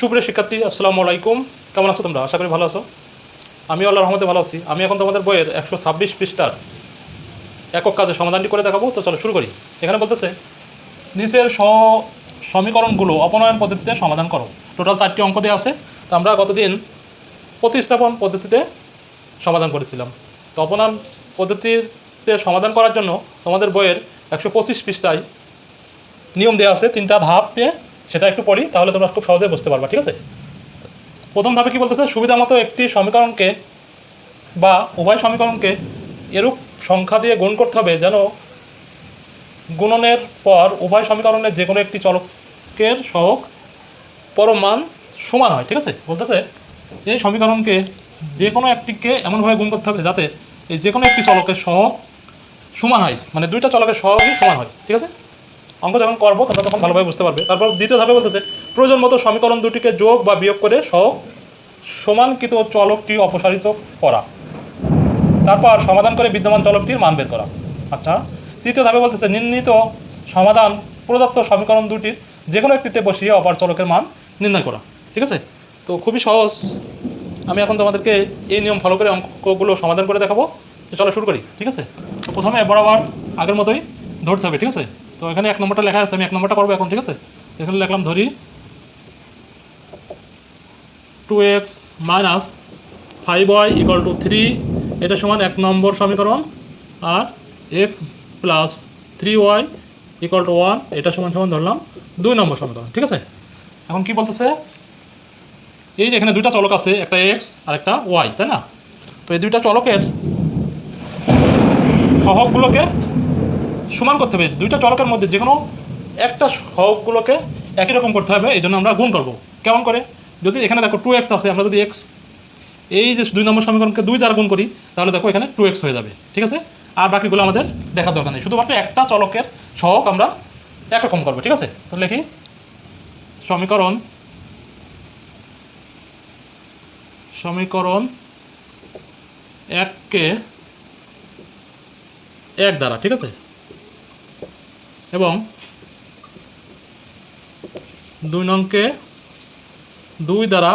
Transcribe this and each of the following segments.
সুপ্রিয় শিক্ষার্থী, আসসালামু আলাইকুম। কেমন আছো তোমরা? আশা করি ভালো আছো। আমি আল্লাহ রহমতে ভালো আছি। আমি এখন তোমাদের বইয়ের একশো ছাব্বিশ পৃষ্ঠার একক কাজে সমাধানটি করে দেখাবো। তো চলো শুরু করি। এখানে বলতেছে, নিচের স সমীকরণগুলো অপনয়ন পদ্ধতিতে সমাধান করো। টোটাল চারটি অঙ্ক দেওয়া আছে। তো আমরা গতদিন প্রতিস্থাপন পদ্ধতিতে সমাধান করেছিলাম। তো অপনয়ন পদ্ধতিতে সমাধান করার জন্য তোমাদের বইয়ের একশো পঁচিশ পৃষ্ঠায় নিয়ম দেওয়া আছে। তিনটা ধাপ সেটা একটু পড়ি, তাহলে তোমরা খুব সহজে বুঝতে পারবা, ঠিক আছে? প্রথম ধাপে কি বলতেছে? সুবিধা মতো একটি সমীকরণকে বা উভয় সমীকরণকে এরূপ সংখ্যা দিয়ে গুণ করতে হবে যেন গুণনের পর উভয় সমীকরণের যে কোনো একটি চলকের সহগ পরম মান সমান হয়, ঠিক আছে? বলতেছে, এই সমীকরণকে যে কোনো একটিকে এমনভাবে গুণ করতে হবে যাতে এই যে কোনো একটি চলকের সহগ সমান হয় মানে দুইটা চলকের সহগই সমান হয়, ঠিক আছে? অঙ্ক যখন করব, তোমরা তখন ভালোভাবে বুঝতে পারবে। তারপর দ্বিতীয় ধাপে বলতেছে, প্রয়োজন মতো সমীকরণ দুটিকে যোগ বা বিয়োগ করে সহ সমানকৃত চলকটি অপসারিত করা। তারপর সমাধান করে বিদ্যমান চলকটির মান বের করা। আচ্ছা। তৃতীয় ধাপে বলতেছে, নির্ণীত সমাধান প্রদত্ত সমীকরণ দুটির যে কোনো একটিতে বসিয়ে অপর চলকের মান নির্ণয় করা। ঠিক আছে? তো খুবই সহজ। আমি এখন তোমাদেরকে এই নিয়ম ফলো করে অঙ্কগুলো সমাধান করে দেখাবো। তো চলো শুরু করি। ঠিক আছে? প্রথমে বরাবর আগের মতোই ধরতে হবে, ঠিক আছে? তো এখানে এক নম্বরটা লেখা আছে, আমি এক নম্বরটা করব এখন, ঠিক আছে? এখানে লিখলাম ধরি two x minus five y equal to three এটা সমান এক নম্বর সমীকরণ, আর x plus three y equal to one এটা সমান সমান ধরলাম দুই নম্বর সমীকরণ, ঠিক আছে? এখন কি বলতেছে? এই যে এখানে দুইটা চলক আছে, একটা এক্স আর একটা ওয়াই তাই না? তো এই দুইটা চলকের সহগগুলোকে সমান করতে হবে। দুইটা চলকের মধ্যে যে কোনো একটা সহগগুলোকে একই রকম করতে হবে, এই জন্য আমরা গুণ করব। কেমন করে? যদি এখানে দেখো টু এক্স আছে, আমরা যদি এক্স এই যে দুই নম্বর সমীকরণকে দুই দ্বারা গুণ করি, তাহলে দেখো এখানে টু এক্স হয়ে যাবে। ঠিক আছে? আর বাকিগুলো আমাদের দেখার দরকার নেই। শুধুমাত্র একটা চলকের সহগ আমরা একরকম করব, ঠিক আছে? তো লিখি, সমীকরণ সমীকরণ এককে এক দ্বারা, ঠিক আছে? এবং দুই নংকে দুই দ্বারা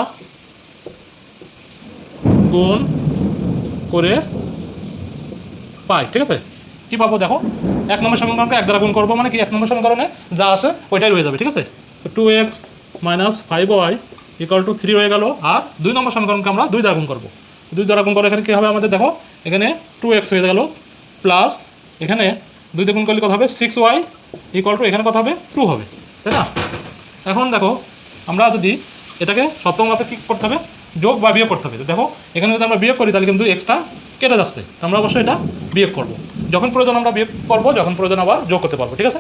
গুণ করে পাই, ঠিক আছে? কি পাবো দেখো? এক নম্বর সমীকরণকে এক দ্বারা গুণ করব মানে কি? এক নম্বর সমীকরণে যা আসে ওইটাই রয়ে যাবে, ঠিক আছে? Two x minus five y equal to three হয়ে গেল, আর দুই নম্বর সমীকরণকে আমরা দুই দ্বারা গুণ করব। দুই দ্বারা গুণ করে এখানে কী হবে আমাদের দেখো? এখানে টু এক্স হয়ে গেল প্লাস এখানে দুই গুণ করলে কত হবে? সিক্স ওয়াই ইকুয়াল টু এখানে কত হবে? টু হবে। তাই না? এখন দেখো, আমরা যদি এটাকে সপ্তম মাপে কী করতে হবে? যোগ বা বিয়োগ করতে হবে। দেখো, এখানে যদি আমরা বিয়োগ করি, তাহলে কিন্তু এক্সট্রা কেটে যাচ্ছে। তো আমরা অবশ্যই এটা বিয়োগ করব। যখন প্রয়োজন আমরা বিয়োগ করব, যখন প্রয়োজন আবার যোগ করতে পারব, ঠিক আছে?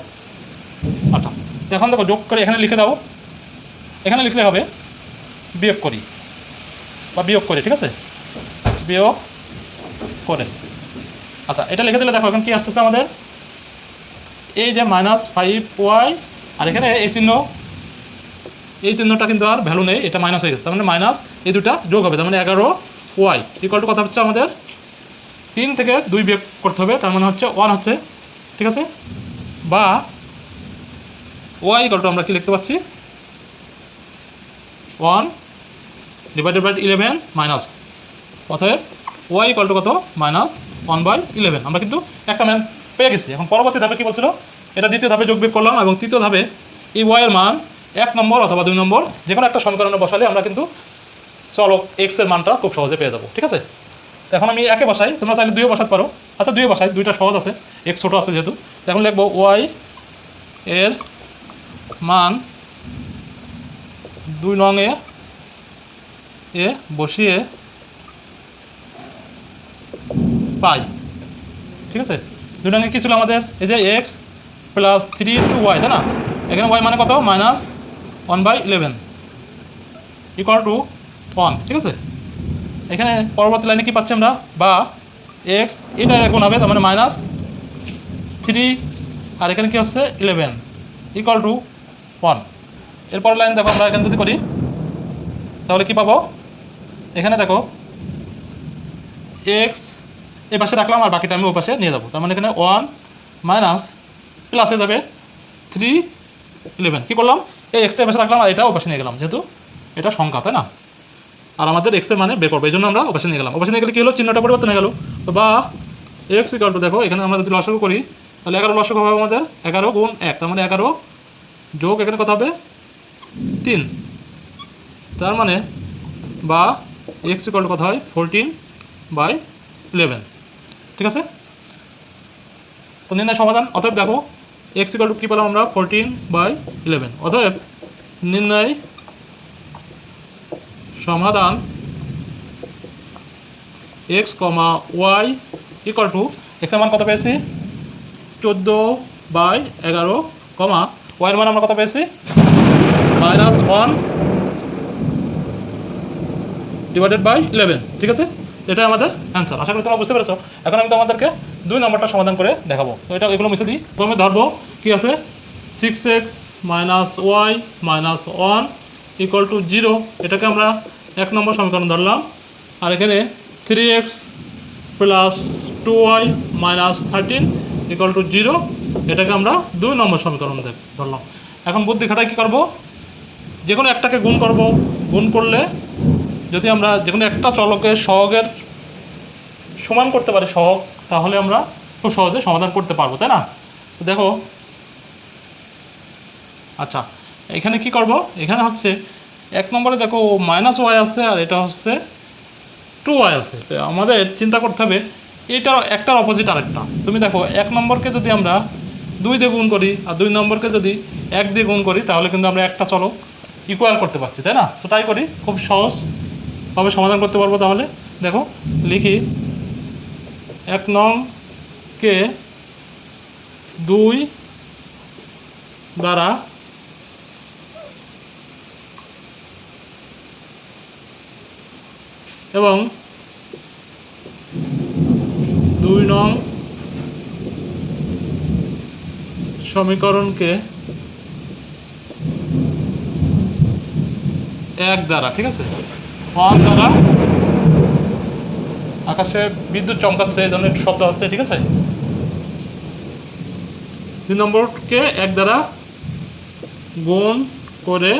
আচ্ছা এখন দেখো, যোগ করে এখানে লিখে দাও। এখানে লিখলে হবে, বিয়োগ করি বা বিয়োগ করে, ঠিক আছে? বিয়োগ করে। আচ্ছা এটা লিখে দিলে দেখো, এখন কি আসতেছে আমাদের? এই যে মাইনাস ফাইভ ওয়াই আর এখানে এই চিহ্ন, এই চিহ্নটা কিন্তু আর ভ্যালু নেই, এটা মাইনাস হয়ে গেছে। তার মানে মাইনাস এই দুটা যোগ হবে, তার মানে এগারো ওয়াই ইকুয়াল টু কথা হচ্ছে আমাদের? তিন থেকে দুই বিয়োগ করতে হবে, তার মানে হচ্ছে ওয়ান হচ্ছে, ঠিক আছে? বা ওয়াই ইকুয়াল টু আমরা কি লিখতে পাচ্ছি? One divided by eleven minus অতএব ওয়াই ইকুয়াল টু কত? মাইনাস ওয়ান বাই ইলেভেন আমরা কিন্তু একটা ম্যান পেয়ে গেছি। এখন পরবর্তী ধাপে কী বলছিল? এটা দ্বিতীয় ধাপে যোগ বিয়োগ করলাম এবং তৃতীয় ধাপে এই ওয়াইয়ের মান এক নম্বর অথবা দুই নম্বর যে কোনো একটা সমীকরণে বসালে আমরা কিন্তু চলো এক্সের মানটা খুব সহজে পেয়ে যাব, ঠিক আছে? তো এখন আমি একে বসাই, তোমরা চাইলে দুইও বসাতে পারো। আচ্ছা দুইও বসাই, দুইটা সহজ আছে এক্স ছোটো আছে যেহেতু। এখন লিখব ওয়াই এর মান দুই নং এ এ বসিয়ে পাই, ঠিক আছে? নঙে কী ছিল আমাদের? এই যে x plus three two y তাই না? এখানে ওয়াই মানে কত? Minus one by eleven equal to one ঠিক আছে? এখানে পরবর্তী লাইনে কী পাচ্ছি আমরা? বা এক্স এটা এখন হবে, তার মানে মাইনাস থ্রি আর এখানে কী হচ্ছে? ইলেভেন ইকুয়াল টু ওয়ান এরপর লাইন দেখো, আমরা এখানে যদি করি, তাহলে কি পাবো? এখানে দেখো এক্স এই পাশে রাখলাম আর বাকিটা আমি ও পাশে নিয়ে যাব। তার মানে এখানে ওয়ান মাইনাস প্লাস হয়ে যাবে থ্রি ইলেভেন কী করলাম? এই এক্সট্রা পাশে রাখলাম আর এটা ও পাশে নিয়ে গেলাম, যেহেতু এটা সংখ্যা, তাই না? আর আমাদের এক্সের মানে বের করব, এই জন্য আমরা অপাশে নিয়ে গেলাম। অপাশে নিয়ে গেলে কী হলো? চিহ্নটা পরিবর্তন হয়ে গেল। বা এক্স ইকাল টু দেখো, এখানে আমরা যদি লসক করি, তাহলে এগারো লসক হবে আমাদের এগারো গুণ এক। তার মানে এগারো যোগ এখানে কত হবে? তিন। তার মানে বা এক্স ইকাল কত হয়? ফোরটিন বাই ইলেভেন ঠিক আছে? তো নির্ণয় সমাধান, অতএব দেখো এক্স ইকাল টু কী পেলাম আমরা? ফোরটিন বাই ইলেভেন অতএব নির্ণয় সমাধান x comma y equal to এক্সের মান কত পেয়েছি? চোদ্দ বাই এগারো কমা ওয়াইয়ের মান আমরা কত পেয়েছি? Minus one divided by eleven ঠিক আছে? এটাই আমাদের অ্যান্সার আশা করি তোমরা বুঝতে পেরেছ। এখন আমি তোমাদেরকে দুই নম্বরটা সমাধান করে দেখাবো। তো এটা এগুলো মিশে দিই। প্রথমে ধরবো, কি আছে? Six x minus y minus one equal to zero এটাকে আমরা এক নম্বর সমীকরণ ধরলাম। আর এখানে three x plus two y minus thirteen equal to zero এটাকে আমরা দুই নম্বর সমীকরণ ধরলাম। এখন বুদ্ধি খাটায় কী করব? যে কোনো একটাকে গুণ করব। গুণ করলে যদি আমরা যে কোনো একটা চলকের সহগের সমান করতে পারি সহগ, তাহলে আমরা খুব সহজে সমাধান করতে পারব, তাই না? দেখো আচ্ছা এখানে কি করব? এখানে হচ্ছে এক নম্বরে দেখো মাইনাস ওয়াই আছে আর এটা হচ্ছে টু ওয়াই আছে। তো আমাদের চিন্তা করতে হবে এইটার একটার অপোজিট আরেকটা। তুমি দেখো, এক নম্বরকে যদি আমরা দুই দিয়ে গুণ করি আর দুই নম্বরকে যদি এক দিয়ে গুণ করি, তাহলে কিন্তু আমরা একটা চলক ইকুয়াল করতে পারছি, তাই না? তো তাই করি, খুব সহজভাবে সমাধান করতে পারব তাহলে? দেখো, লিখি। এক নংকে দুই দ্বারা এবং দুই নং সমীকরণকে এক দ্বারা, ঠিক আছে? ওয়ান দ্বারা আকাশে বিদ্যুৎ চমকাচ্ছে, এই ধরনের শব্দ আসছে, ঠিক আছে? দুই নম্বরকে এক দ্বারা গুণ করে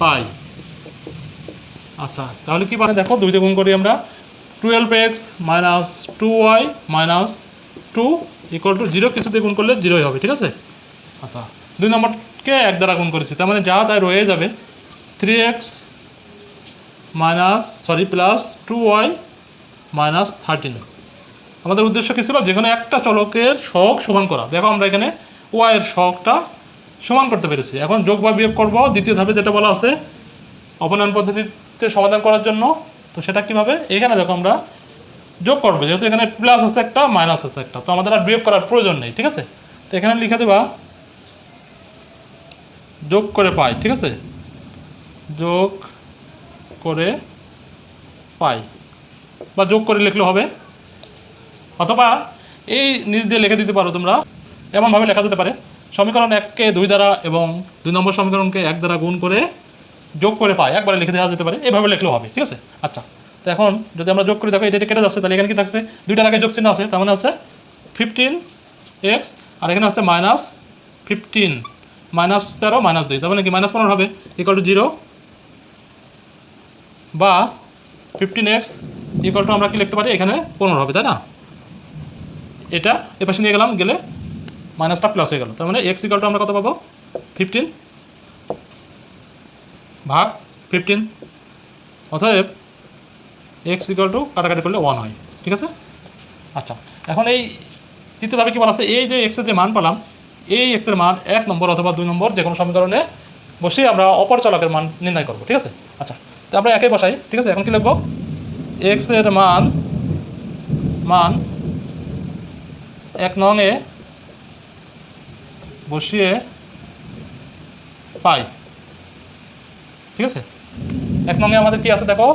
পাই। আচ্ছা তাহলে কি মানে দেখো, দুইতে গুণ করি আমরা। Twelve x minus two y minus two equal to zero, কিছুতে গুণ করলে জিরোই হবে, ঠিক আছে? আচ্ছা দুই নম্বরকে এক দ্বারা গুণ করেছি। তার মানে যা তাই রয়ে যাবে, three x minus, sorry, plus two y minus thirteen আমাদের উদ্দেশ্য কী ছিল? যেখানে একটা চলকের শখ সমান করা। দেখো আমরা এখানে ওয়াইয়ের শখটা সমান করতে পেরেছি। এখন যোগ বা বিয়োগ করব। দ্বিতীয় ধাপে যেটা বলা আছে অপনয়ন পদ্ধতিতে সমাধান করার জন্য। তো সেটা কীভাবে? এখানে দেখো আমরা যোগ করব। যেহেতু এখানে প্লাস আছে একটা মাইনাস আছে একটা। তো আমাদের আর বিয়োগ করার প্রয়োজন নেই, ঠিক আছে? তো এখানে লিখে দেবা, যোগ করে পাই, ঠিক আছে? যোগ করে পাই বা যোগ করে লিখলে হবে। অথবা এই নিজ দিয়ে লিখে দিতে পারো তোমরা। এমনভাবে লেখা যেতে পারে। সমীকরণ এককে দুই দ্বারা এবং দুই নম্বর সমীকরণকে এক দ্বারা গুণ করে যোগ করে পাই। একবারে লিখে দেওয়া যেতে পারে। এভাবে লিখলেও হবে, ঠিক আছে? আচ্ছা তো এখন যদি আমরা যোগ করে, দেখো, এটা কেটে যাচ্ছে। তাহলে এখানে কি থাকছে? দুইটার আগে যোগ চিহ্ন আছে, তার মানে হচ্ছে ফিফটিন এক্স আর এখানে হচ্ছে মাইনাস ফিফটিন মাইনাস তেরো মাইনাস দুই। তার মানে কি? মাইনাস পনেরো হবে ইকুয়াল টু জিরো বা ফিফটিন এক্স ইকুয়াল টু আমরা কি লিখতে পারি? এখানে পনেরো হবে, তাই না? এটা এ পাশে নিয়ে গেলাম, গেলে মাইনাসটা প্লাস হয়ে গেল। তার মানে এক্স ইকুয়াল টু আমরা কত পাবো? ফিফটিন ভাগ ফিফটিন অতএব এক্স ইকুয়াল টু কাটাকাটি করলে ওয়ান হয়, ঠিক আছে? আচ্ছা এখন এই তৃতীয় ধাপে কী বলা আছে? এই যে এক্সের যে মান পেলাম, এই এক্সের মান এক নম্বর অথবা দুই নম্বর যে কোনো সমীকরণে বসেই আমরা অপর চলকের মান নির্ণয় করব, ঠিক আছে? আচ্ছা তো আমরা একে বসাই, ঠিক আছে? এখন কি লিখব? এক্সের মান মান এক নংয়ে বসিয়ে পাই। ঠিক আছে? এক নংয়ে আমাদের কি আছে দেখো?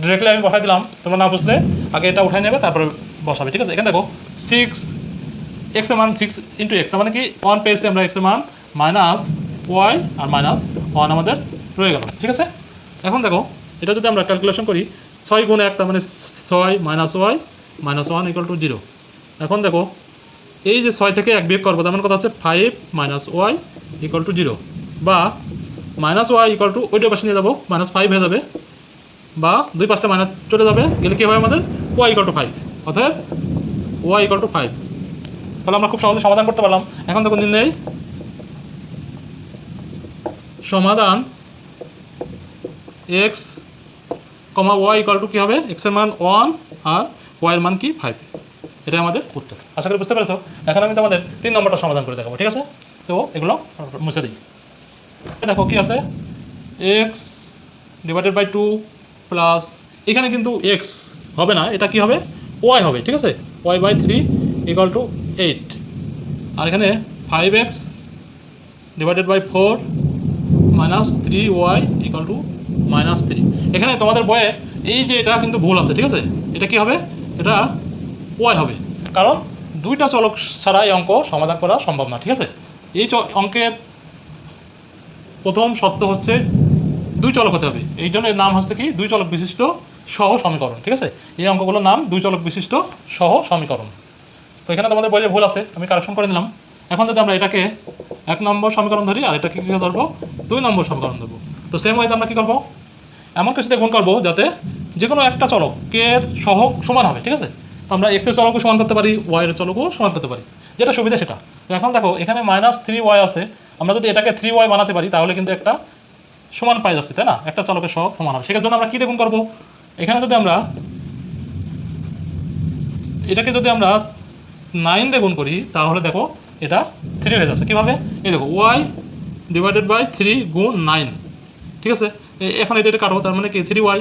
ডিরেক্টলি আমি বসাই দিলাম, তোমরা না বুঝলে, আগে এটা উঠাই নেবে, তারপরে বসাবে, ঠিক আছে? এখানে দেখো সিক্স এক্সের মান সিক্স ইন্টু এক্স মানে কি? ওয়ান পেয়েছি আমরা এক্সের মান মাইনাস ওয়াই আর মাইনাস ওয়ান আমাদের রয়ে গেল, ঠিক আছে? এখন দেখো, এটা যদি আমরা ক্যালকুলেশন করি, ছয় গুণ এক, তার মানে ছয় minus y minus one equal to zero এখন দেখো, এই যে ছয় থেকে এক বিয়োগ করব, তার মানে কথা হচ্ছে five minus y equal to zero বা মাইনাস ওয়াই ইকুয়াল টু ওইটা পাশে নিয়ে যাব মাইনাস ফাইভ হয়ে যাবে, বা দুই পাঁচটা মাইনাস চলে যাবে, গেলে কী হবে আমাদের? ওয়াই ইকুয়াল টু ফাইভ অর্থাৎ ওয়াই ইকুয়াল টু ফাইভ তাহলে আমরা খুব সহজে সমাধান করতে পারলাম। এখন কোন দিন নেই সমাধান x comma y equal to কী হবে? এক্সের মান ওয়ান আর ওয়াইয়ের মান কি? ফাইভ এটাই আমাদের উত্তর। আশা করি বুঝতে পেরেছ? এখন আমি তোমাদের তিন নম্বরটা সমাধান করে দেখাবো, ঠিক আছে? তো এগুলো মুছে দিই। দেখো কি আছে? X divided by two plus এখানে কিন্তু এক্স হবে না, এটা কি হবে? ওয়াই হবে, ঠিক আছে? Y by three equal to eight আর এখানে five x divided by four minus three y equal to minus three এখানে তোমাদের বইয়ে এই যে এটা কিন্তু ভুল আছে, ঠিক আছে? এটা কি হবে? এটা ওয়াই হবে। কারণ দুইটা চলক ছাড়া এই অঙ্ক সমাধান করা সম্ভব না, ঠিক আছে? এই অঙ্কের প্রথম শর্ত হচ্ছে দুই চলক হতে হবে। এই জন্য এর নাম হচ্ছে কি? দুই চলক বিশিষ্ট সহ সমীকরণ, ঠিক আছে? এই অঙ্কগুলোর নাম দুই চলক বিশিষ্ট সহ সমীকরণ। তো এখানে তোমাদের বইয়ে ভুল আছে, আমি কারেকশন করে নিলাম। এখন যদি আমরা এটাকে এক নম্বর সমীকরণ ধরি, আর এটাকে কী ধরবো? দুই নম্বর সমীকরণ ধরবো। তো সেম ওয়েতে আমরা কী করব? এমন কিছুতে গুণ করব যাতে যে কোনো একটা চলক কে এর সমান হবে, ঠিক আছে? তো আমরা এক্সের চলকও সমান করতে পারি ওয়াইয়ের চলকও সমান করতে পারি। যেটা সুবিধা সেটা। এখন দেখো, এখানে মাইনাস থ্রি ওয়াই আছে। আমরা যদি এটাকে থ্রি ওয়াই বানাতে পারি, তাহলে কিন্তু একটা সমান পাই যাচ্ছে, তাই না? একটা চলকের সহগ সমান হবে। সেটার জন্য আমরা কী গুণ করব? এখানে যদি আমরা এটাকে যদি আমরা নাইন দিয়ে গুণ করি, তাহলে দেখো, এটা থ্রি হয়ে যাচ্ছে। কীভাবে? এই দেখো ওয়াই ডিভাইডেড বাই থ্রি গুণ নাইন ঠিক আছে? এখন এটা এটা কাটবো, তার মানে কি? থ্রি ওয়াই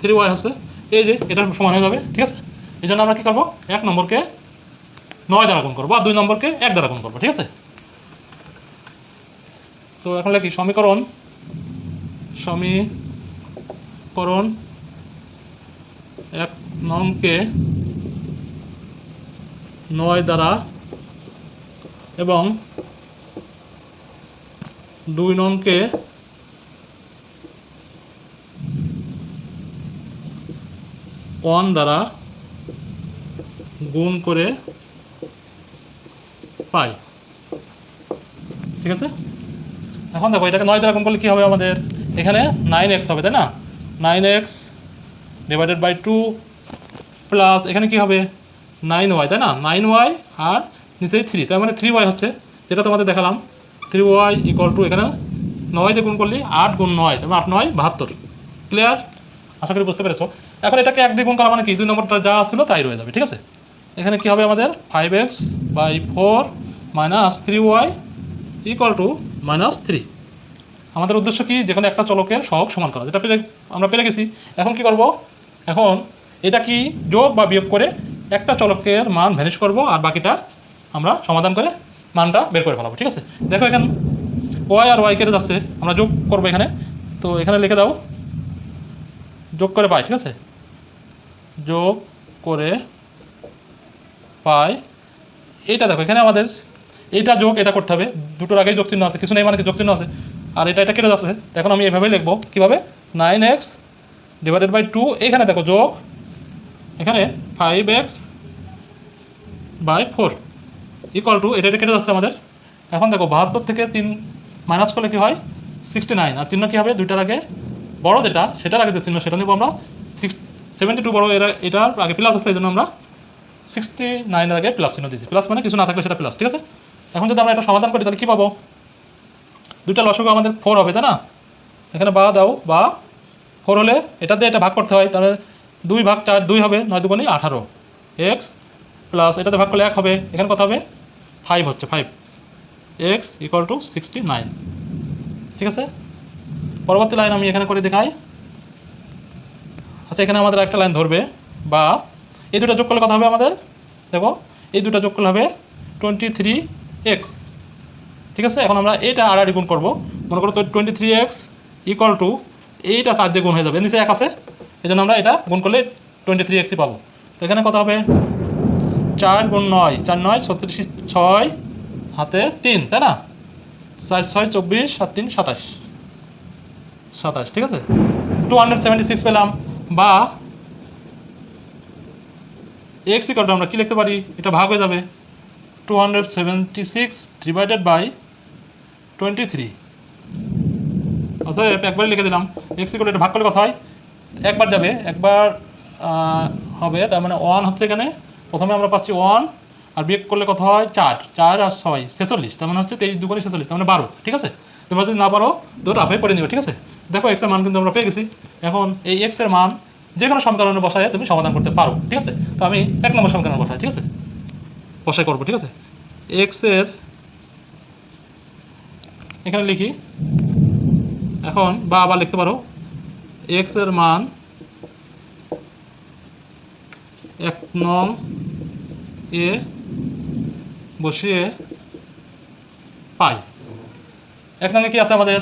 থ্রি ওয়াই আছে। এই যে, এটা সমান হয়ে যাবে, ঠিক আছে? এই জন্য আমরা কী করব? এক নম্বরকে নয় দ্বারা গুণ করব, আর দুই নম্বরকে এক দ্বারা গুণ করব, ঠিক আছে? তো এখন লিখি, সমীকরণ সমীকরণ এক নংকে নয় দ্বারা এবং দুই নংকে ওয়ান দ্বারা গুণ করে পাই। ঠিক আছে? এখন দেখো, এটাকে নয় দ্বারা গুণ করলে কী হবে আমাদের? এখানে নাইন এক্স হবে, তাই না? Nine x divided by two plus এখানে কী হবে? নাইন ওয়াই তাই না? নাইন ওয়াই আর নিচেই থ্রি তার মানে থ্রি ওয়াই হচ্ছে, যেটা তোমাদের দেখালাম। থ্রি ওয়াই ইকুয়াল টু এখানে নয় দিয়ে গুণ করলে আট গুণ নয় তারপর আট নয় বাহাত্তর। ক্লিয়ার আশা করি বুঝতে পেরেছ। এখন এটাকে এক দিয়ে গুণ করা মানে কি? দুই নম্বরটা যা ছিল তাই রয়ে যাবে, ঠিক আছে? এখানে কি হবে আমাদের? Five x by four minus three y equal to minus three আমাদের উদ্দেশ্য কি? যেখানে একটা চলকের সহগ সমান করা। যেটা পেলে আমরা পেরে গেছি। এখন কি করব? এখন এটা কি যোগ বা বিয়োগ করে একটা চলকের মান ভ্যানিশ করব আর বাকিটা আমরা সমাধান করে মানটা বের করে ফেলাবো, ঠিক আছে? দেখো এখানে ওয়াই আর ওয়াই কেটে যাচ্ছে। আমরা যোগ করব এখানে। তো এখানে লিখে দাও। যোগ করে পাই ঠিক আছে? যোগ করে পাই। এইটা দেখো, এখানে আমাদের এইটা যোগ, এটা করতে হবে। দুটোর আগেই যোগ চিহ্ন আছে, কিছু নেই মানে যোগ চিহ্ন আছে। আর এটা এটা কেটে যাচ্ছে। এখন আমি এভাবেই লিখব, কীভাবে? Nine x divided by two, এখানে দেখো যোগ, এখানে five x by four equal to, এটা এটা কেটে যাচ্ছে আমাদের। এখন দেখো, বাহাত্তর থেকে তিন, মাইনাস করলে কী হয়? Sixty nine. আর চিহ্ন কী হবে? দুইটার আগে বড় যেটা, সেটার আগে যে চিহ্ন, সেটা নেব আমরা। সিক্স সেভেন্টি টু বড় এরা এটার আগে প্লাস আছে এই জন্য আমরা সিক্সটি নাইনের আগে প্লাস চিহ্ন দিয়েছি। প্লাস মানে কিছু না থাকলে সেটা প্লাস ঠিক আছে? এখন যদি আমরা এটা সমাধান করি, তাহলে কী পাবো? দুইটা লসক আমাদের ফোর হবে, তাই না? এখানে বা দাও, বা ফোর হলে এটা দিয়ে এটা ভাগ করতে হয়, তাহলে দুই ভাগ চার, দুই হবে, নয় দুগুণে আঠারো। এক্স প্লাস এটাতে ভাগ করলে এক হবে, এখানে কত হবে? ফাইভ হচ্ছে five x equal to sixty nine ঠিক আছে? পরবর্তী লাইন আমি এখানে করে দেখাই। আচ্ছা এখানে আমাদের একটা লাইন ধরবে, বা এই দুটো যোগ করলে কথা হবে আমাদের? দেখো, এই দুটো যোগ করলে হবে টোয়েন্টি থ্রি এক্স ঠিক আছে? এখন আমরা এইটা আড়াআড়ি গুণ করব। মনে করো তো twenty three x equal to এইটা চার দিয়ে গুণ হয়ে যাবে। নিচে এক আছে এই জন্য আমরা এটা গুণ করলে টোয়েন্টি থ্রি এক্সই পাবো। তো এখানে কত হবে? চার গুণ নয়, চার নয়, ছত্রিশ, ছয়, হাতে তিন, তাই না? চার, ছয়, চব্বিশ, সাত, তিন, সাতাশ সাতাশ, ঠিক আছে? টু হান্ড্রেড সেভেন্টি সিক্স পেলাম। বা এক্স ইকালটা আমরা কী লিখতে পারি? এটা ভাগ হয়ে যাবে two hundred seventy six divided by twenty three অতএব একবার লিখে দিলাম এক্স ইকুয়াল এটা ভাগ করলে কথা হয়? একবার যাবে, একবার হবে, তার মানে ওয়ান হচ্ছে এখানে। প্রথমে আমরা পাচ্ছি ওয়ান আর বিয়োগ করলে কত হয়? চার চার আর ছয়, ছেচল্লিশ, তার মানে হচ্ছে তেইশ, দুগুণে ছেচল্লিশ, তার মানে বারো, ঠিক আছে? তোমরা যদি না পারো তো রাফে করে নিও, ঠিক আছে? দেখো এক্সের মান কিন্তু আমরা পেয়ে গেছি। এখন এই এক্সের মান যে কোনো সমীকরণে বসায় তুমি সমাধান করতে পারো, ঠিক আছে? তো আমি এক নম্বর সমীকরণ বসাই ঠিক আছে? বসাই করব, ঠিক আছে? এক্সের এখানে লিখি, এখন বা আবার লিখতে পারো এক্সের মান এক নং এ বসিয়ে পাই। এক নঙ্গে কি আছে আমাদের?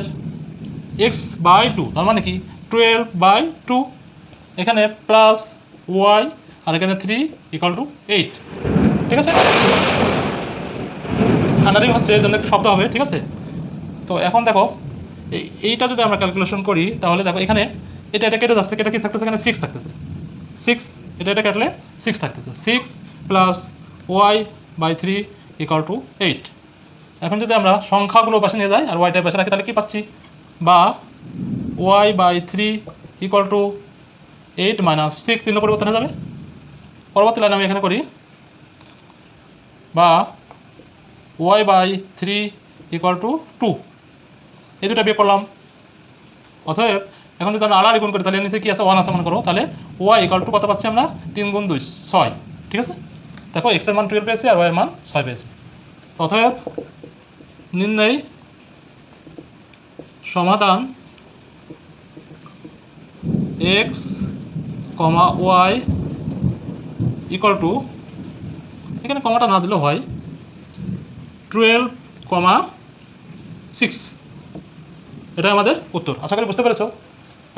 এক্স বাই টু তার মানে কি? টুয়েলভ বাই টু এখানে প্লাস ওয়াই আর এখানে থ্রি ইকাল টু এইট ঠিক আছে? আন্ডারিং হচ্ছে জন্য একটু শব্দ হবে, ঠিক আছে? তো এখন দেখো, এই, এইটা যদি আমরা ক্যালকুলেশন করি, তাহলে দেখো এখানে এটা এটা কেটে যাচ্ছে কেটে কি থাকতেছে? এখানে সিক্স থাকতেছে। সিক্স এটা এটা কাটলে সিক্স থাকতেছে। Six plus y by three equal to eight এখন যদি আমরা সংখ্যাগুলো পাশে নিয়ে যাই, আর ওয়াইটা পাশে রাখি, তাহলে কী পাচ্ছি? বা y by three equal to eight minus six চিহ্ন পরিবর্তন হয়ে যাবে। পরবর্তী লাইন আমি এখানে করি, বা y by three equal to two এই দুটা বিয়ে করলাম। অতএব এখন যদি আমরা আড়াআড়ি গুণ করি, তাহলে নিচে কি আছে? ওয়ান আছে মনে করো। তাহলে ওয়াই ইকুয়াল টু কত পাচ্ছি আমরা? তিন গুণ দুই, ছয়। ঠিক আছে? দেখো এক্সের মান টুয়েলভ পেয়েছি আর ওয়াইয়ের মান ছয় পেয়েছি। অতএব নির্ণয় সমাধান x comma y equal to এখানে কমাটা না দিলেও হয় টুয়েলভ কমা সিক্স এটা আমাদের উত্তর। আশা করি বুঝতে পেরেছ?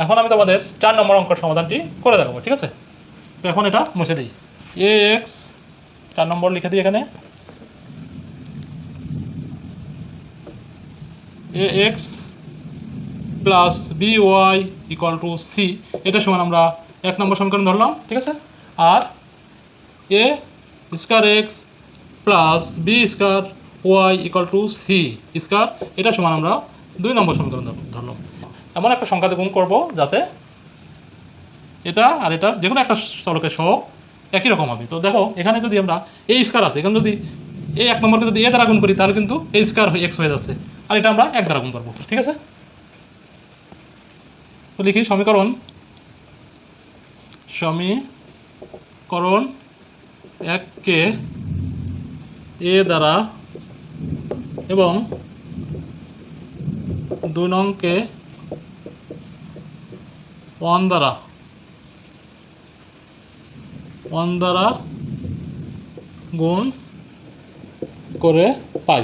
এখন আমি তোমাদের চার নম্বর অঙ্কের সমাধানটি করে দেখাবো, ঠিক আছে? তো এখন এটা মুছে দিই। এ এক্স চার নম্বর লিখে দিই এখানে। A x plus b y equal to c এটা সমান আমরা এক নম্বর সমীকরণ ধরলাম, ঠিক আছে? আর a square x plus b square y equal to c square এটা সমান আমরা দুই নম্বর সমীকরণ ধর- ধরলাম। এমন একটা সংখ্যাতে গুণ করব যাতে এটা আর এটার যে কোনো একটা চলকের সহগ একই রকম হবে। তো দেখো, এখানে যদি আমরা এই স্কোয়ার আছে, এখানে যদি এই এক নম্বরকে যদি এ দ্বারা গুণ করি, তাহলে কিন্তু এই স্কোয়ার এক্স হয়ে যাচ্ছে। আর এটা আমরা এক দ্বারা গুণ করব, ঠিক আছে? তো লিখি সমীকরণ। সমীকরণ এককে এ দ্বারা এবং দুই নংকে ওয়ান দ্বারা। ওয়ান দ্বারা গুণ করে পাই।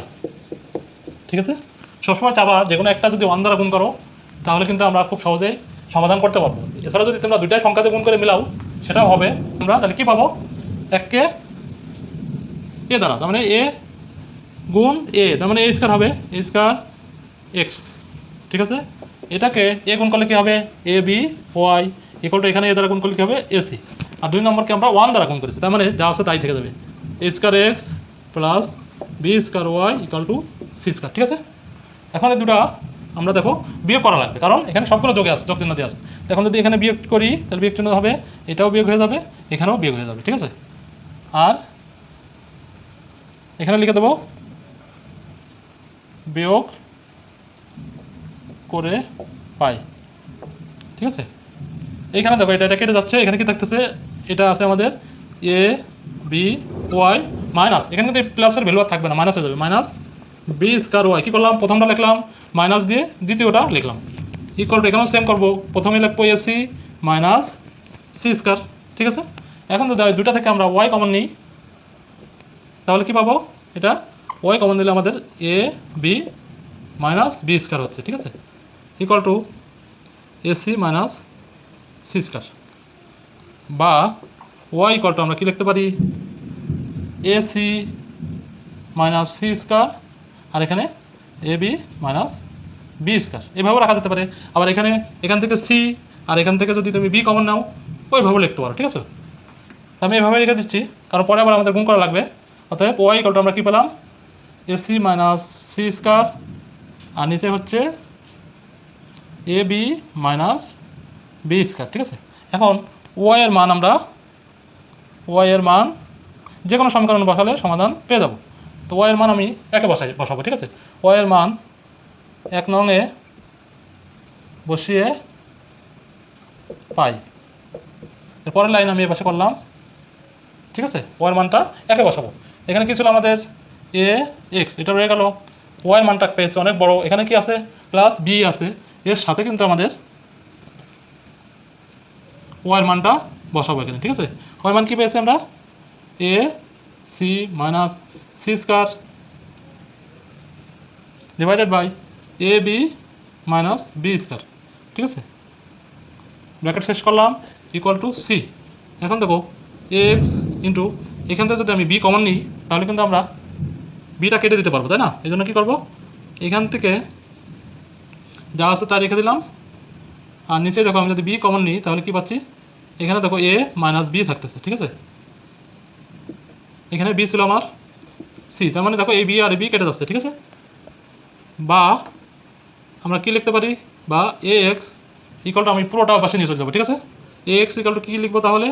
ঠিক আছে? সবসময় চাবা যে কোনো একটা যদি ওয়ান দ্বারা গুণ করো তাহলে কিন্তু আমরা খুব সহজেই সমাধান করতে পারব। এছাড়া যদি তোমরা দুইটাই সংখ্যাতে গুণ করে মিলাও, সেটাও হবে। তোমরা তাহলে কী পাবো? এককে এ দ্বারা, তার মানে এ গুণ এ, তার মানে এ স্কোয়ার হবে, এ স্কোয়ার এক্স। ঠিক আছে? এটাকে এ গুণ করলে কী হবে? A, b, y equal to এখানে এ দ্বারা গুণ করলে কী হবে? এসি আর দুই নম্বরকে আমরা ওয়ান দ্বারা গুণ করেছি, তার মানে যা আছে তাই থেকে যাবে। A square x plus b square y equal to c square, ঠিক আছে? এখন এই দুটা আমরা দেখো বিয়োগ করা লাগবে। কারণ এখানে সবগুলো যোগে আছে যোগ চিহ্ন দিয়ে তো এখন যদি এখানে বিয়োগ করি, তাহলে বিয়োগ চিহ্ন হবে, এটাও বিয়োগ হয়ে যাবে, এখানেও বিয়োগ হয়ে যাবে, ঠিক আছে? আর এখানে লিখে দেবো, বিয়োগ করে পাই, ঠিক আছে? এইখানে দেখো, এটা এটা কেটে যাচ্ছে, এখানে কি থাকতেছে? এটা আছে আমাদের এ, বি, ওয়াই, মাইনাস। এখানে কিন্তু প্লাসের ভ্যালু আর থাকবে না, মাইনাস হয়ে যাবে, মাইনাস বি স্কোয়ার ওয়াই কী করলাম? প্রথমটা লিখলাম মাইনাস দিয়ে দ্বিতীয়টা লিখলাম। ইকুয়াল এখানেও সেম করব। প্রথমে লিখব এসি মাইনাস সি স্কোয়ার ঠিক আছে? এখন যদি দুটা থেকে আমরা ওয়াই কমন নিই। তাহলে কি পাবো? এটা ওয়াই কমন দিলে আমাদের a b minus b square হচ্ছে, ঠিক আছে? Equal to a c minus c square বা ওয়াই ইকুয়াল টু আমরা কি লিখতে পারি? A c minus c square আর এখানে a b minus b square এভাবেও রাখা যেতে পারে। আবার এখানে, এখান থেকে সি আর এখান থেকে যদি তুমি বি কমন নাও, ওইভাবে লিখতে পারো, ঠিক আছে? আমি এভাবে লিখে দিচ্ছি। কারণ পরে আবার আমাদের গুণ করা লাগবে। অতএব ওয়াই ইকুয়াল টু আমরা কী পেলাম? A c minus c square আর নিচে হচ্ছে a b minus b square ঠিক আছে? এখন ওয়াই এর মান আমরা ওয়াই এর মান যে কোনো সমীকরণ বসালে সমাধান পেয়ে যাব। তো ওয়াই এর মান আমি একে বসাই, বসাবো, ঠিক আছে? ওয়াই এর মান এক নঙে বসিয়ে পাই। এর পরের লাইন আমি এ পাশে করলাম, ঠিক আছে? ওয়ার মানটা একে বসাবো। এখানে কি ছিল আমাদের? এ এক্স এটা রয়ে গেল। ওয়ার মানটা পেয়েছে অনেক বড়। এখানে কি আছে? প্লাস বি আছে। এর সাথে কিন্তু আমাদের ওয়ার মানটা বসাবো এখানে, ঠিক আছে? ওয়ার মান কী পেয়েছি আমরা? A c minus c square divided by a b minus b square ঠিক আছে? ব্র্যাকেট শেষ করলাম ইকুয়াল টু সি এখন দেখো এক্স ইন্টু এখান থেকে যদি আমি বি কমন নিই, তাহলে কিন্তু আমরা বিটা কেটে দিতে পারব, তাই না? এই জন্য কী করব? এখান থেকে যা আছে তা রেখে দিলাম। আর নিচে দেখো, আমি যদি বি কমন নিই, তাহলে কি পাচ্ছি? এখানে দেখো এ মাইনাস বি থাকতেছে, ঠিক আছে? এখানে বি ছিল আমার সি তার মানে দেখো এ বি আর বি কেটে যাচ্ছে, ঠিক আছে? বা আমরা কি লিখতে পারি? বা এ এক্স ইকাল টু আমি পুরোটা পাশে নিয়ে চলে যাব, ঠিক আছে? এ এক্স ইকাল টু কী লিখব তাহলে?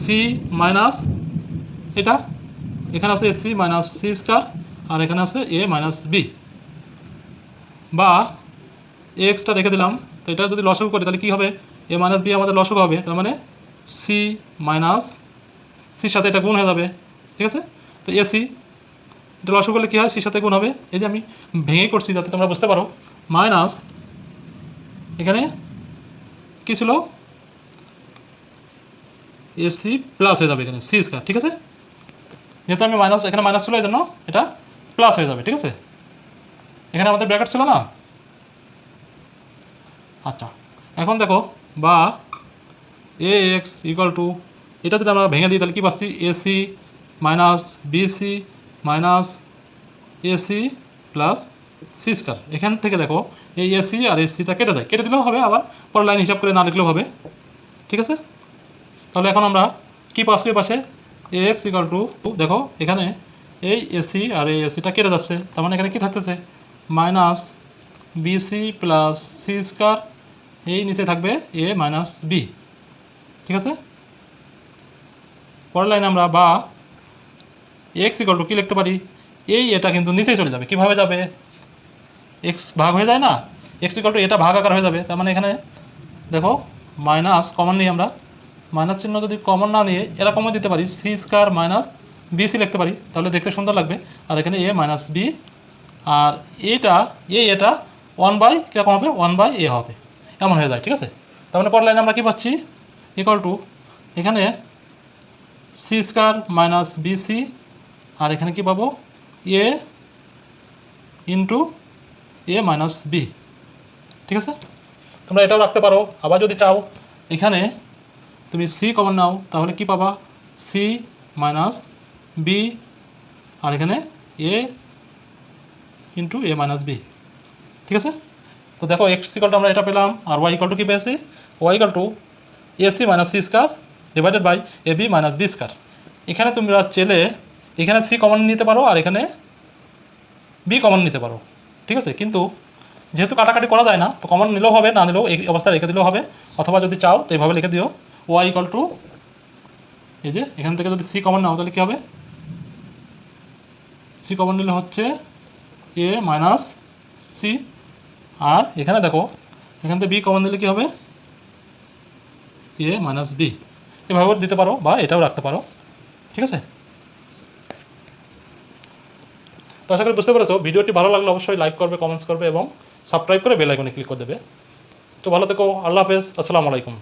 সি মাইনাস এটা, এখানে আছে সি মাইনাস সি স্টার আর এখানে আছে এ মাইনাস বি বা এ এক্সটা রেখে দিলাম, তো এটা যদি লসক করি, তাহলে কী হবে? এ মাইনাস বি আমাদের লসক হবে, তার মানে সি মাইনাস সির সাথে এটা গুণ হয়ে যাবে। ঠিক আছে? তো এসি সি, এটা লসক করলে কী হয়? সির সাথে গুণ হবে। এই যে আমি ভেঙে করছি যাতে তোমরা বুঝতে পারো। মাইনাস, এখানে কী ছিল? এসি প্লাস হয়ে যাবে এখানে, সি স্কোয়ার, ঠিক আছে? যেহেতু আমি মাইনাস, এখানে মাইনাস ছিল এই জন্য এটা প্লাস হয়ে যাবে, ঠিক আছে? এখানে আমাদের ব্র্যাকেট ছিল না? আচ্ছা এখন দেখো, বা এ এক্স ইকুয়াল টু এটা যদি আমরা ভেঙে দিই, তাহলে কী পাচ্ছি? A c minus b c minus a c plus c square. এখান থেকে দেখো, এই এসি আর এসিটা কেটে যায়। কেটে দিলেও হবে, আবার পরের লাইন হিসাব করে না লিখলেও হবে। ঠিক আছে? তাহলে এখন আমরা কি পাচ্ছি পাশে এ এক্স ইকাল টু দেখো, এখানে এই এসি আর এই এসিটা কেটে যাচ্ছে। তার মানে এখানে কী থাকতেছে? Minus b c plus c square, এই নিচে থাকবে এ মাইনাস বি। ঠিক আছে? পরের লাইনে আমরা বা এক্স ইকাল টু কী লিখতে পারি? এই এটা কিন্তু নিচেই চলে যাবে। কীভাবে যাবে? এক্স ভাগ হয়ে যায় না? এক্স ইকাল টু এটা ভাগ আকার হয়ে যাবে। তার মানে এখানে দেখো মাইনাস কমন নিই আমরা। মাইনাস চিহ্ন যদি কমন না নিয়ে এরকমও দিতে পারি সি স্কোয়ার মাইনাস বিসি লিখতে পারি, তাহলে দেখতে সুন্দর লাগবে। আর এখানে এ মাইনাস বি আর এটা এ এটা ওয়ান বাই কীরকম হবে ওয়ান বাই এ হবে। এমন হয়ে যায়, ঠিক আছে? তার মানে লাইনে আমরা কী পাচ্ছি? ইকুয়াল টু এখানে c square minus b c আর এখানে কি পাবো? A into a minus b ঠিক আছে? তোমরা এটাও রাখতে পারো। আবার যদি চাও, এখানে তুমি সি কমন নাও, তাহলে কি পাবা? সি মাইনাস বি আর এখানে a into a minus b ঠিক আছে? তো দেখো এক্স ইকাল আমরা এটা পেলাম, আর ওয়াই ইকাল টু কী পেয়েছি? Y equal to a c minus c square divided by a b minus b square এখানে তোমরা চেলে এখানে সি কমন নিতে পারো আর এখানে বি কমন নিতে পারো। ঠিক আছে? কিন্তু যেহেতু কাটাকাটি করা যায় না, তো কমন নিলেও হবে, না নিলেও এই অবস্থায় রেখে দিলেও হবে। অথবা যদি চাও, তো এইভাবে লিখে দিও। ওয়াই ইকাল টু এই যে, এখান থেকে যদি সি কমন নাও, তাহলে কী হবে? সি কমন নিলে হচ্ছে এ মাইনাস সি আর এখানে দেখো, এখান থেকে বি কমন দিলে কী হবে? এ মাইনাস বি এভাবেও দিতে পারো বা এটাও রাখতে পারো। ঠিক আছে? তো আশা করি বুঝতে পেরেছ। ভিডিওটি ভালো লাগলে অবশ্যই লাইক করবে কমেন্টস করবে এবং সাবস্ক্রাইব করে বেল আইকনে ক্লিক করে দেবে। তো ভালো থেকো, আল্লাহ হাফেজ, আসসালামু আলাইকুম।